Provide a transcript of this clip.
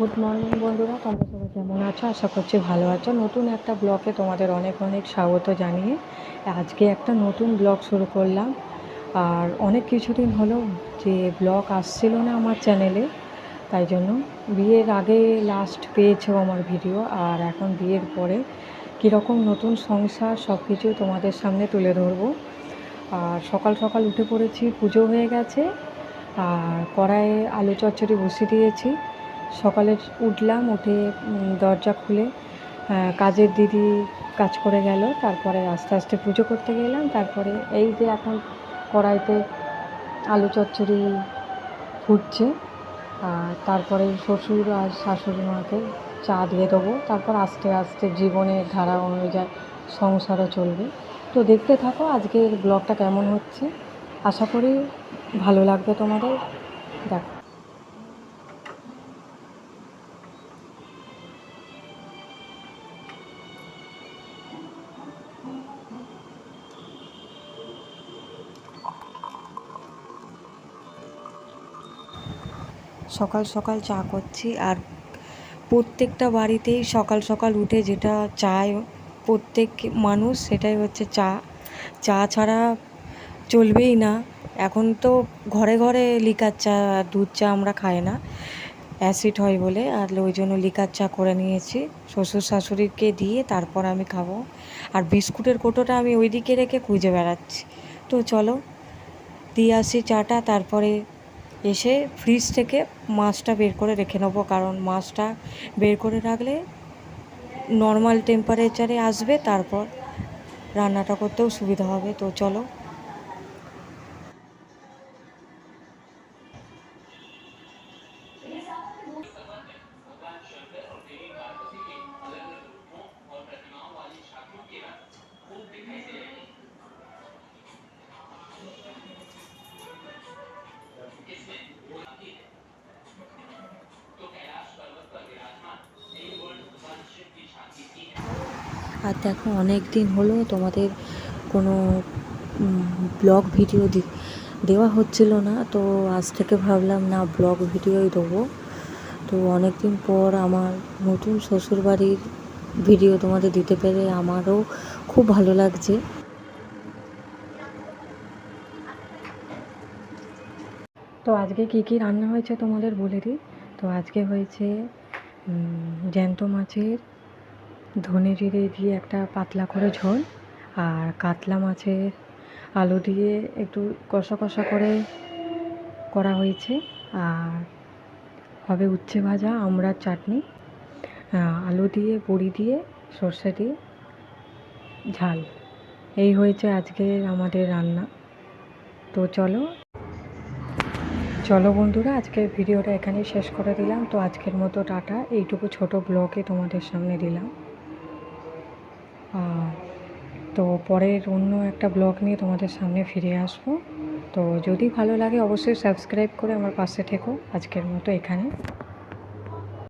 Good morning বন্ধুরা, তোমরা সবাই কেমন আছো? আশা করছি ভালো আছো। নতুন একটা ব্লগে তোমাদের অনেক অনেক স্বাগত জানিয়ে আজকে একটা নতুন ব্লগ শুরু করলাম। আর অনেক কিছুদিন হলো যে ব্লগ আসছিল না আমার চ্যানেলে, তাই জন্য বিয়ের আগে লাস্ট পেয়েছ আমার ভিডিও আর এখন বিয়ের পরে কীরকম নতুন সংসার সব কিছু তোমাদের সামনে তুলে ধরবো। আর সকাল সকাল উঠে পড়েছি, পুজো হয়ে গেছে, আর কড়াইয়ে আলু চচ্চড়ি বসিয়ে দিয়েছি। সকালে উঠলাম, উঠে দরজা খুলে কাজের দিদি কাজ করে গেল, তারপরে আস্তে আস্তে পুজো করতে গেলাম, তারপরে এই যে এখন কড়াইতে আলু চচ্চড়ি ফুটছে, আর তারপরে শ্বশুর আর শাশুড়ি মাকে চা দিয়ে দেবো, তারপর আস্তে আস্তে জীবনের ধারা অনুযায়ী সংসারও চলবে। তো দেখতে থাকো আজকের ব্লগটা কেমন হচ্ছে, আশা করি ভালো লাগবে তোমাদের। দেখো। সকাল সকাল চা করছি আর প্রত্যেকটা বাড়িতেই সকাল সকাল উঠে যেটা চায় প্রত্যেক মানুষ সেটাই হচ্ছে চা। চা ছাড়া চলবেই না। এখন তো ঘরে ঘরে লিকার চা, দুধ চা আমরা খাই না। অ্যাসিড হয় বলে, আর ওই জন্য লিকার চা করে নিয়েছি। শ্বশুর শাশুড়িকে দিয়ে তারপর আমি খাব। আর বিস্কুটের কোটোটা আমি ওইদিকে রেখে খুঁজে বেড়াচ্ছি। তো চলো, দিয়ে আসি চাটা, তারপরে এসে ফ্রিজ থেকে মাছটা বের করে রেখে নেব, কারণ মাছটা বের করে রাখলে নর্মাল টেম্পারেচারে আসবে, তারপর রান্নাটা করতেও সুবিধা হবে। তো চলো। আর দেখো, অনেক দিন হলো তোমাদের কোনো ব্লগ ভিডিও দেওয়া হচ্ছিল না। তো আজ থেকে ভাবলাম, না, ব্লগ ভিডিওই দেবো। তো অনেক দিন পর আমার নতুন শ্বশুরবাড়ির ভিডিও তোমাদের দিতে পেরে আমারও খুব ভালো লাগছে। তো আজকে কি কি রান্না হয়েছে তোমাদের বলে দিই? তো আজকে হয়েছে জ্যান্ত মাছের ধনে জিরে দিয়ে একটা পাতলা করে ঝোল আর কাতলা মাছের আলু দিয়ে একটু কষা কষা করে করা হয়েছে। আর হবে উচ্ছে ভাজা, আমড়ার চাটনি। আলু দিয়ে বড়ি দিয়ে, সর্ষে দিয়ে ঝাল। এই হয়েছে আজকে আমাদের রান্না। তো চলো চলো বন্ধুরা, আজকের ভিডিওটা এখানেই শেষ করে দিলাম। তো আজকের মতো টাটা। এইটুকু ছোট ব্লগে তোমাদের সামনে দিলাম। তো পরের অন্য একটা ব্লগ নিয়ে তোমাদের সামনে ফিরে আসব। তো যদি ভালো লাগে অবশ্যই সাবস্ক্রাইব করে আমার পাশে থেকো। আজকের মতো এখানে